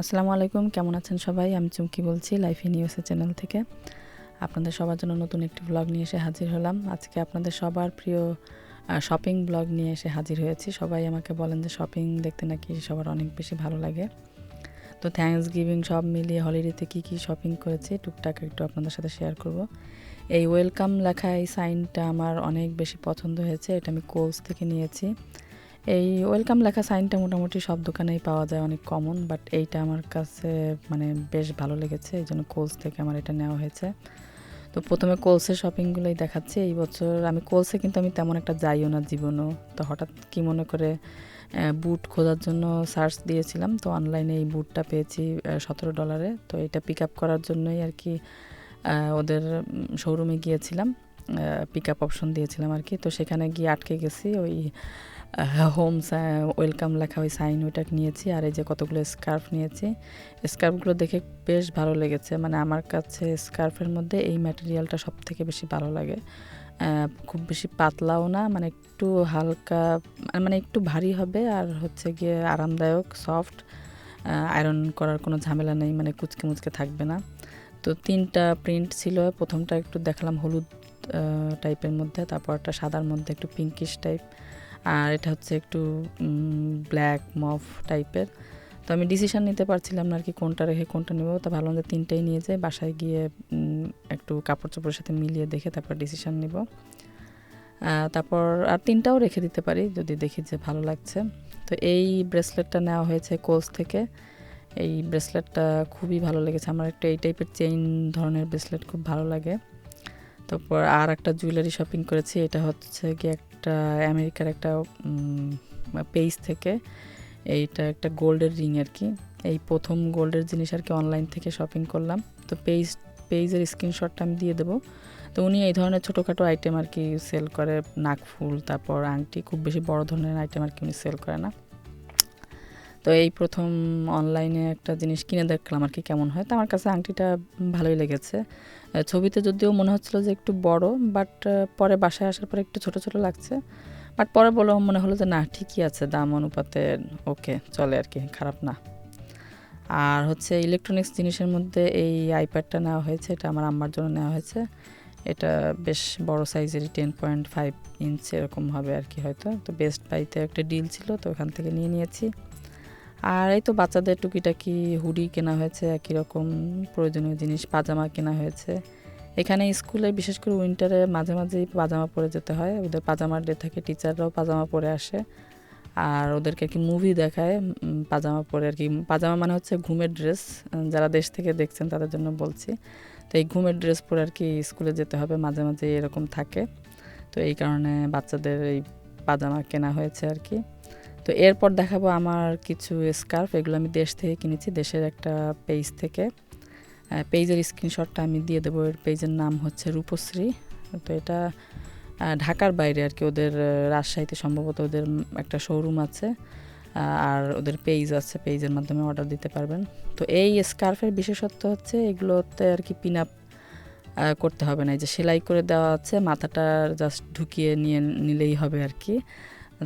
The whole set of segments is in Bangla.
আসসালামু আলাইকুম, কেমন আছেন সবাই? আমি চুমকি বলছি লাইফ ইন ইউএসএ চ্যানেল থেকে। আপনাদের সবার জন্য নতুন একটি ব্লগ নিয়ে এসে হাজির হলাম। আজকে আপনাদের সবার প্রিয় শপিং ব্লগ নিয়ে এসে হাজির হয়েছি। সবাই আমাকে বলেন যে শপিং দেখতে নাকি সবার অনেক বেশি ভালো লাগে। তো থ্যাঙ্কস গিভিং সব মিলিয়ে হলিডেতে কী কী শপিং করেছি, টুকটাক একটু আপনাদের সাথে শেয়ার করব। এই ওয়েলকাম লেখা এই সাইনটা আমার অনেক বেশি পছন্দ হয়েছে, এটা আমি কোলস থেকে নিয়েছি। এই ওয়েলকাম লেখা সাইনটা মোটামুটি সব দোকানেই পাওয়া যায়, অনেক কমন বাট এইটা আমার কাছে মানে বেশ ভালো লেগেছে, এই জন্য কোলস থেকে আমার এটা নেওয়া হয়েছে। তো প্রথমে কোলসের শপিংগুলোই দেখাচ্ছি, এই বছর আমি কোলসে কিন্তু আমি তেমন একটা যাইও না জীবনও। তো হঠাৎ কি মনে করে বুট খোঁজার জন্য সার্চ দিয়েছিলাম, তো অনলাইনে এই বুটটা পেয়েছি সতেরো ডলারে তো এটা পিক আপ করার জন্যই আর কি ওদের শোরুমে গিয়েছিলাম পিক আপ অপশন দিয়েছিলাম আর কি। তো সেখানে গিয়ে আটকে গেছি, ওই হোম ওয়েলকাম লেখা ওই সাইন ওইটা নিয়েছি আর এই যে কতগুলো স্কার্ফ নিয়েছি। স্কার্ফগুলো দেখে বেশ ভালো লেগেছে। মানে আমার কাছে স্কার্ফের মধ্যে এই ম্যাটেরিয়ালটা সব থেকে বেশি ভালো লাগে। খুব বেশি পাতলাও না মানে একটু হালকা মানে একটু ভারী হবে আর হচ্ছে গিয়ে আরামদায়ক সফট আয়রন করার কোনো ঝামেলা নেই মানে কুচকে মুচকে থাকবে না। তো তিনটা প্রিন্ট ছিল, প্রথমটা একটু দেখালাম হলুদ টাইপের মধ্যে তারপর একটা সাদার মধ্যে একটু পিঙ্কিশ টাইপ আর এটা হচ্ছে একটু ব্ল্যাক মফ টাইপের তো আমি ডিসিশান নিতে পারছিলাম না আর কি কোনটা রেখে কোনটা নেব। তা ভাবলাম যে তিনটাই নিয়ে যাই, বাসায় গিয়ে একটু কাপড় চোপড়ের সাথে মিলিয়ে দেখে তারপর ডিসিশান নিব। তারপর আর তিনটাও রেখে দিতে পারি যদি দেখি যে ভালো লাগছে। তো এই ব্রেসলেটটা নেওয়া হয়েছে কোলস থেকে। এই ব্রেসলেটটা খুবই ভালো লেগেছে। আমার একটা এই টাইপের চেইন ধরনের ব্রেসলেট খুব ভালো লাগে। তারপর আর একটা জুয়েলারি শপিং করেছি। এটা হচ্ছে কি একটা আমেরিকার একটা পেজ থেকে এইটা একটা গোল্ডের রিং আর কি। এই প্রথম গোল্ডের জিনিস আর কি অনলাইন থেকে শপিং করলাম। তো পেজ পেজের স্ক্রিনশটটা আমি দিয়ে দেবো। তো উনি এই ধরনের ছোটোখাটো আইটেম আর কি সেল করে নাকফুল তারপর আংটি, খুব বেশি বড় ধরনের আইটেম আর কি উনি সেল করে না। তো এই প্রথম অনলাইনে একটা জিনিস কিনে দেখলাম আর কি কেমন হয়। তো আমার কাছে আংটিটা ভালোই লেগেছে। ছবিতে যদিও মনে হচ্ছিল যে একটু বড় বাট পরে বাসায় আসার পরে একটু ছোট ছোট লাগছে। বাট পরে বলে মনে হলো যে না, ঠিকই আছে, দাম, অনুপাতে ওকে চলে আর কি, খারাপ না। আর হচ্ছে ইলেকট্রনিক্স জিনিসের মধ্যে এই আইপ্যাডটা নেওয়া হয়েছে, এটা আমার আম্মার জন্য নেওয়া হয়েছে। এটা বেশ বড় সাইজেরই টেন পয়েন্ট ফাইভ ইঞ্চ এরকম হবে আর কি হয়তো। তো বেস্ট বাইতে একটা ডিল ছিল, তো ওখান থেকে নিয়ে নিয়েছি। আর এই তো বাচ্চাদের টুকিটাকি হুডি কেনা হয়েছে, একই রকম প্রয়োজনীয় জিনিস, পাজামা কেনা হয়েছে। এখানে স্কুলে বিশেষ করে উইন্টারে মাঝে মাঝেই পাজামা পরে যেতে হয়। ওদের পাজামার ডে থাকে, টিচাররাও পাজামা পরে আসে। আর ওদেরকে আর কি মুভি দেখায় পাজামা পরে আর কি। পাজামা মানে হচ্ছে ঘুমের ড্রেস যারা দেশ থেকে দেখছেন তাদের জন্য বলছি। তো এই ঘুমের ড্রেস পরে আর কি স্কুলে যেতে হবে, মাঝে মাঝে এরকম থাকে। তো এই কারণে বাচ্চাদের এই পাজামা কেনা হয়েছে আর কি। তো এরপর দেখাবো আমার কিছু স্কার্ফ এগুলো আমি দেশ থেকে কিনেছি, দেশের একটা পেজ থেকে। পেজের স্ক্রিনশটটা আমি দিয়ে দেবো, এর পেজের নাম হচ্ছে রূপশ্রী। তো এটা ঢাকার বাইরে আর কি, ওদের রাজশাহীতে সম্ভবত ওদের একটা শোরুম আছে আর ওদের পেজ আছে পেজের মাধ্যমে অর্ডার দিতে পারবেন। তো এই স্কার্ফের বিশেষত্ব হচ্ছে এগুলোতে আর কি পিন আপ করতে হবে না। এই যে সেলাই করে দেওয়া আছে, মাথাটা জাস্ট ঢুকিয়ে নিয়ে নিলেই হবে আর কি।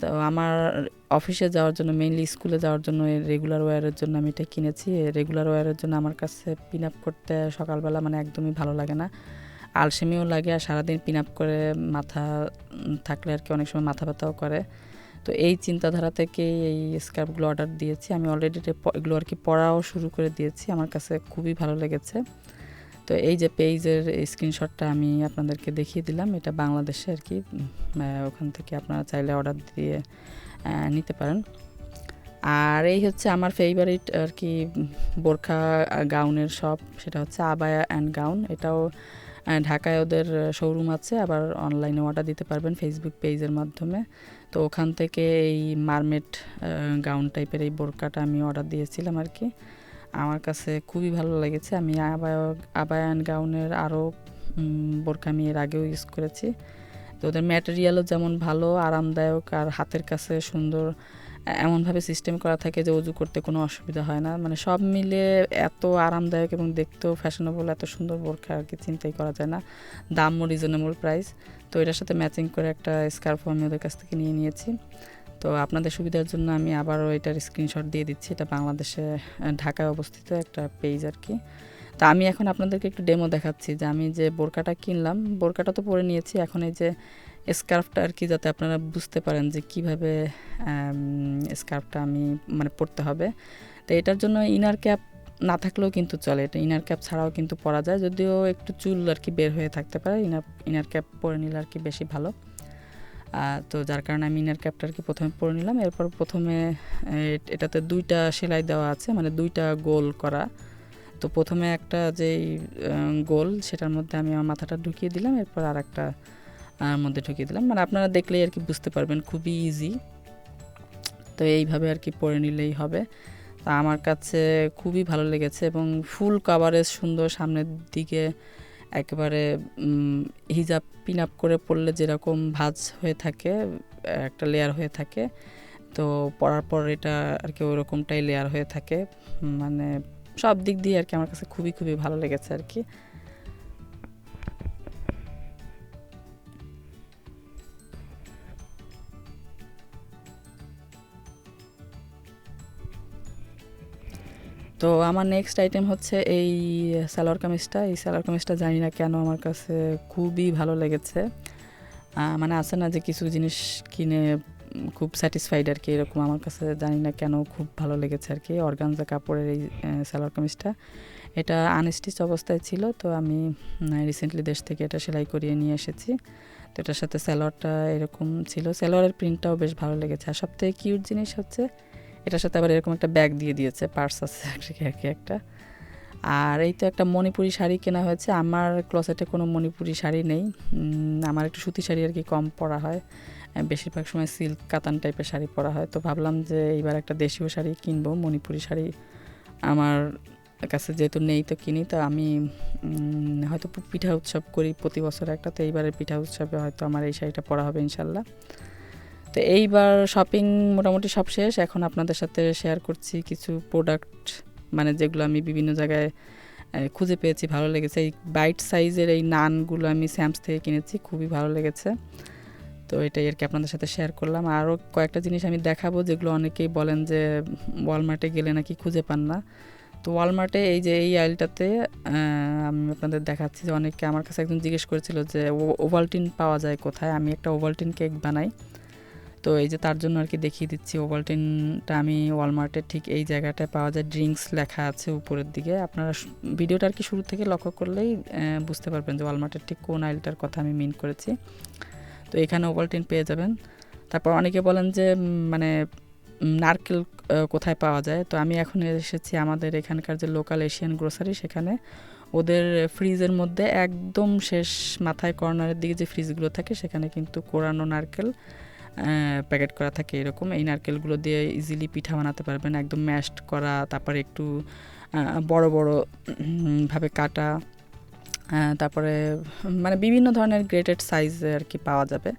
তো আমার অফিসে যাওয়ার জন্য মেইনলি স্কুলে যাওয়ার জন্য রেগুলার ওয়্যারের জন্য আমি এটা কিনেছি। রেগুলার ওয়্যারের জন্য আমার কাছে পিন আপ করতে সকালবেলা মানে একদমই ভালো লাগে না। আলসেমিও লাগে আর সারাদিন পিন আপ করে মাথা থাকলে আর কি অনেক সময় মাথা ব্যথাও করে। তো এই চিন্তাধারা থেকে এই স্কার্ফগুলো অর্ডার দিয়েছি। আমি অলরেডি এগুলো আর কি পড়াও শুরু করে দিয়েছি। আমার কাছে খুবই ভালো লেগেছে। তো এই যে পেজের স্ক্রিনশটটা আমি আপনাদেরকে দেখিয়ে দিলাম, এটা বাংলাদেশে আর কি ওখান থেকে আপনারা চাইলে অর্ডার দিয়ে নিতে পারেন। আর এই হচ্ছে আমার ফেভারিট আর কি বোরখা গাউনের শপ সেটা হচ্ছে আবায়া অ্যান্ড গাউন এটাও ঢাকায় ওদের শোরুম আছে, আবার অনলাইনে অর্ডার দিতে পারবেন ফেসবুক পেজের মাধ্যমে। তো ওখান থেকে এই মারমেট গাউন টাইপের এই বোরকাটা আমি অর্ডার দিয়েছিলাম আর কি। আমার কাছে খুবই ভালো লেগেছে। আমি আবায় আবায়ান গাউনের আরও বোরকা আমি এর আগেও ইউজ করেছি। তো ওদের ম্যাটেরিয়ালও যেমন ভালো, আরামদায়ক আর হাতের কাছে সুন্দর এমনভাবে সিস্টেম করা থাকে যে উজু করতে কোনো অসুবিধা হয় না। মানে সব মিলে এত আরামদায়ক এবং দেখতেও ফ্যাশনেবল এত সুন্দর বোরখা আর কি চিন্তাই করা যায় না। দামও রিজনেবল প্রাইস তো এটার সাথে ম্যাচিং করে একটা স্কার্ফ আমি ওদের কাছ থেকে নিয়ে নিয়েছি। তো আপনাদের সুবিধার জন্য আমি আবারও এটার স্ক্রিনশট দিয়ে দিচ্ছি। এটা বাংলাদেশে ঢাকায় অবস্থিত একটা পেজ আর কি। তা আমি এখন আপনাদেরকে একটু ডেমো দেখাচ্ছি যে আমি যে বোরকাটা কিনলাম, বোরকাটা তো পরে নিয়েছি। এখন এই যে স্কার্ফটা আর কি, যাতে আপনারা বুঝতে পারেন যে কীভাবে স্কার্ফটা আমি মানে পরতে হবে। তো এটার জন্য ইনার ক্যাপ না থাকলেও কিন্তু চলে। এটা ইনার ক্যাপ ছাড়াও কিন্তু পরা যায়। যদিও একটু চুল আর কি বের হয়ে থাকতে পারে ইনার ইনার ক্যাপ পরে নিলে আর কি বেশি ভালো। তো যার কারণে আমি ইনার কি প্রথমে পরে নিলাম। এরপর প্রথমে এটাতে দুইটা সেলাই দেওয়া আছে মানে দুইটা গোল করা। তো প্রথমে একটা যেই গোল, সেটার মধ্যে আমি আমার মাথাটা ঢুকিয়ে দিলাম, এরপর আর একটা মধ্যে ঢুকিয়ে দিলাম। মানে আপনারা দেখলেই আর কি বুঝতে পারবেন, খুবই ইজি তো এইভাবে আর কি পরে নিলেই হবে। তা আমার কাছে খুবই ভালো লেগেছে এবং ফুল কাভারেজ সুন্দর সামনের দিকে একেবারে হিজাব পিন আপ করে পড়লে যেরকম ভাজ হয়ে থাকে, একটা লেয়ার হয়ে থাকে, তো পরার পর এটা আর কি ওরকমটাই লেয়ার হয়ে থাকে মানে সব দিক দিয়ে আর কি আমার কাছে খুবই খুবই ভালো লেগেছে আর কি। তো আমার নেক্সট আইটেম হচ্ছে এই সালোয়ার কামিজটা। এই সালোয়ার কামিজটা জানি না কেন আমার কাছে খুবই ভালো লেগেছে। মানে আছে না যে কিছু জিনিস কিনে খুব স্যাটিসফাইড আর কি, এরকম আমার কাছে জানি না কেন খুব ভালো লেগেছে আর কি অর্গানজা কাপড়ের এই সালোয়ার কামিজটা। এটা আনস্টিচ অবস্থায় ছিল, তো আমি রিসেন্টলি দেশ থেকে এটা সেলাই করিয়ে নিয়ে এসেছি। তো এটার সাথে সালোয়ারটা এরকম ছিল। সালোয়ারের প্রিন্টটাও বেশ ভালো লেগেছে। আর সবথেকে কিউট জিনিস হচ্ছে এটার সাথে আবার এরকম একটা ব্যাগ দিয়ে দিয়েছে পার্স আছে একটা। আর এই তো একটা মণিপুরি শাড়ি কেনা হয়েছে। আমার ক্লসেটে কোনো মণিপুরি শাড়ি নেই। আমার একটু সুতি শাড়ি আর কি কম পরা হয়। বেশিরভাগ সময় সিল্ক কাতান টাইপের শাড়ি পরা হয়। তো ভাবলাম যে এইবার একটা দেশীয় শাড়ি কিনবো, মণিপুরি শাড়ি। আমার কাছে যেহেতু নেই তো কিনি, তো আমি হয়তো পিঠা উৎসব করি প্রতি বছর একটা, তো এইবারের পিঠা উৎসবে হয়তো আমার এই শাড়িটা পরা হবে ইনশাল্লাহ। তো এইবার শপিং মোটামুটি সব শেষ। এখন আপনাদের সাথে শেয়ার করছি কিছু প্রোডাক্ট মানে যেগুলো আমি বিভিন্ন জায়গায় খুঁজে পেয়েছি, ভালো লেগেছে। এই বাইট সাইজের এই নানগুলো আমি স্যামস থেকে কিনেছি, খুবই ভালো লেগেছে। তো এটাই আর কি আপনাদের সাথে শেয়ার করলাম। আরও কয়েকটা জিনিস আমি দেখাবো, যেগুলো অনেকেই বলেন যে ওয়ালমার্টে গেলে নাকি খুঁজে পান না। তো ওয়ালমার্টে এই যে, এই আইলটাতে আমি আপনাদের দেখাচ্ছি যে, অনেকে আমার কাছে একজন জিজ্ঞেস করেছিল যে ওভালটিন পাওয়া যায় কোথায়? আমি একটা ওভালটিন কেক বানাই। তো এই যে তার জন্য আর কি দেখিয়ে দিচ্ছি ওভালটিনটা আমি ওয়ালমার্টের ঠিক এই জায়গাটায় পাওয়া যায়। ড্রিঙ্কস লেখা আছে উপরের দিকে। আপনারা ভিডিওটা আর কি শুরু থেকে লক্ষ্য করলেই বুঝতে পারবেন যে ওয়ালমার্টের ঠিক কোন আইলটার কথা আমি মিন করেছি। তো এখানে ওভালটিন পেয়ে যাবেন। তারপর অনেকে বলেন যে মানে নারকেল কোথায় পাওয়া যায়? তো আমি এখন এসেছি আমাদের এখানকার যে লোকাল এশিয়ান গ্রোসারি সেখানে ওদের ফ্রিজের মধ্যে একদম শেষ মাথায় কর্নারের দিকে যে ফ্রিজগুলো থাকে, সেখানে কিন্তু কোরানো নারকেল প্যাকেট করা থাকে এরকম। এই নারকেলগুলো দিয়ে ইজিলি পিঠা বানাতে পারবেন, একদম ম্যাশড করা, তারপরে একটু বড় বড় ভাবে কাটা তারপরে মানে বিভিন্ন ধরনের গ্রেটেড সাইজে আর কি পাওয়া যাবে।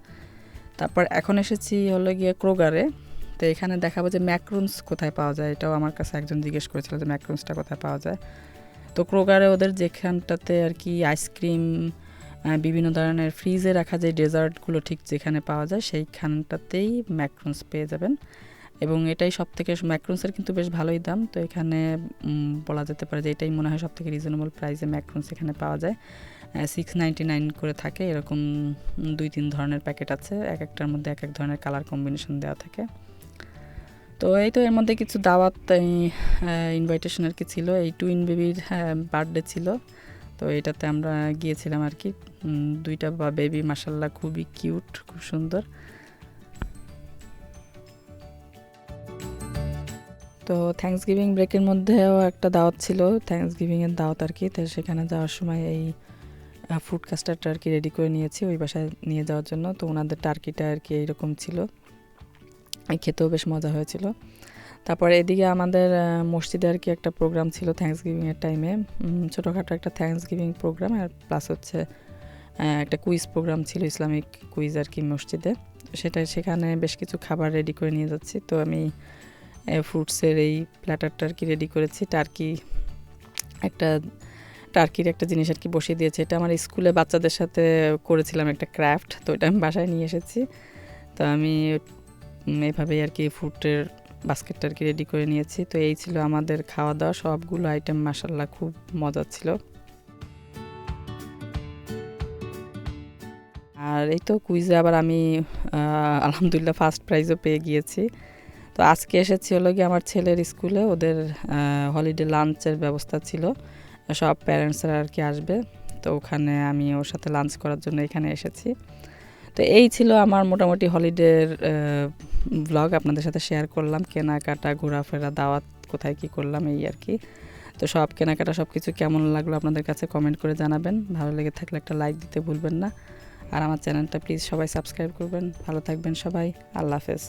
তারপর এখন এসেছি হলো গিয়ে ক্রোগারে তো এখানে দেখাবো যে ম্যাক্রুনস কোথায় পাওয়া যায়, এটাও আমার কাছে একজন জিজ্ঞেস করেছিল যে ম্যাক্রুনসটা কোথায় পাওয়া যায়। তো ক্রোগারে ওদের যেখানটাতে আর কি আইসক্রিম বিভিন্ন ধরনের ফ্রিজে রাখা যে ডেজার্টগুলো ঠিক যেখানে পাওয়া যায় সেইখানটাতেই ম্যাক্রুনস পেয়ে যাবেন। এবং এটাই সব থেকে ম্যাক্রুনসের কিন্তু বেশ ভালোই দাম। তো এখানে বলা যেতে পারে যে এটাই মনে হয় সব থেকে রিজনেবল প্রাইসে ম্যাক্রুনস এখানে পাওয়া যায়। সিক্স নাইনটি নাইন করে থাকে। এরকম দুই তিন ধরনের প্যাকেট আছে। এক একটার মধ্যে এক এক ধরনের কালার কম্বিনেশন দেওয়া থাকে। তো এই তো এর মধ্যে কিছু দাওয়াত ইনভাইটেশন আর কি ছিল। এই টুইন বেবির বার্থডে ছিল। তো এটাতে আমরা গিয়েছিলাম আর কি। দুইটা বা বেবি মাসাল্লাহ খুবই কিউট খুব সুন্দর। তো থ্যাঙ্কস গিভিং ব্রেকের মধ্যেও একটা দাওয়াত ছিল থ্যাঙ্কস গিভিংয়ের দাওয়াত আর কি। তো সেখানে যাওয়ার সময় এই ফুড কাস্টারটা আর কি রেডি করে নিয়েছি ওই বাসায় নিয়ে যাওয়ার জন্য। তো ওনাদের টার্কিটা আর কি এইরকম ছিল। খেতেও বেশ মজা হয়েছিল। তারপরে এদিকে আমাদের মসজিদে আর কি একটা প্রোগ্রাম ছিল থ্যাঙ্কস গিভিংয়ের টাইমে ছোটোখাটো একটা থ্যাঙ্কস গিভিং প্রোগ্রাম আর প্লাস হচ্ছে একটা কুইজ প্রোগ্রাম ছিল, ইসলামিক কুইজ আর কি মসজিদে। সেটা সেখানে বেশ কিছু খাবার রেডি করে নিয়ে যাচ্ছি। তো আমি ফ্রুটসের এই প্ল্যাটারটা আর কি রেডি করেছি। টার্কি একটা টার্কির একটা জিনিস আর কি বসিয়ে দিয়েছে। এটা আমার স্কুলে বাচ্চাদের সাথে করেছিলাম একটা ক্রাফট তো এটা আমি বাসায় নিয়ে এসেছি। তো আমি এভাবেই আর কি ফুডের বাস্কেটটা আর কি রেডি করে নিয়েছি। তো এই ছিল আমাদের খাওয়া দাওয়া সবগুলো আইটেম মাসাল্লাহ খুব মজা ছিল। আর এই তো কুইজে আবার আমি আলহামদুলিল্লাহ ফার্স্ট প্রাইজও পেয়ে গিয়েছি। তো আজকে এসেছি হলো গিয়ে আমার ছেলের স্কুলে, ওদের হলিডে লাঞ্চের ব্যবস্থা ছিল। সব প্যারেন্টসরা আর কি আসবে। তো ওখানে আমি ওর সাথে লাঞ্চ করার জন্য এখানে এসেছি। তো এই ছিল আমার মোটামুটি হলিডের ব্লগ আপনাদের সাথে শেয়ার করলাম। কেনাকাটা, ঘোরাফেরা, দাওয়াত কোথায় কি করলাম, এই আর কি। তো সব কেনাকাটা সব কিছু কেমন লাগল আপনাদের কাছে কমেন্ট করে জানাবেন। ভালো লেগে থাকলে একটা লাইক দিতে ভুলবেন না। আর আমার চ্যানেলটা প্লিজ সবাই সাবস্ক্রাইব করবেন। ভালো থাকবেন সবাই। আল্লাহ হাফেজ।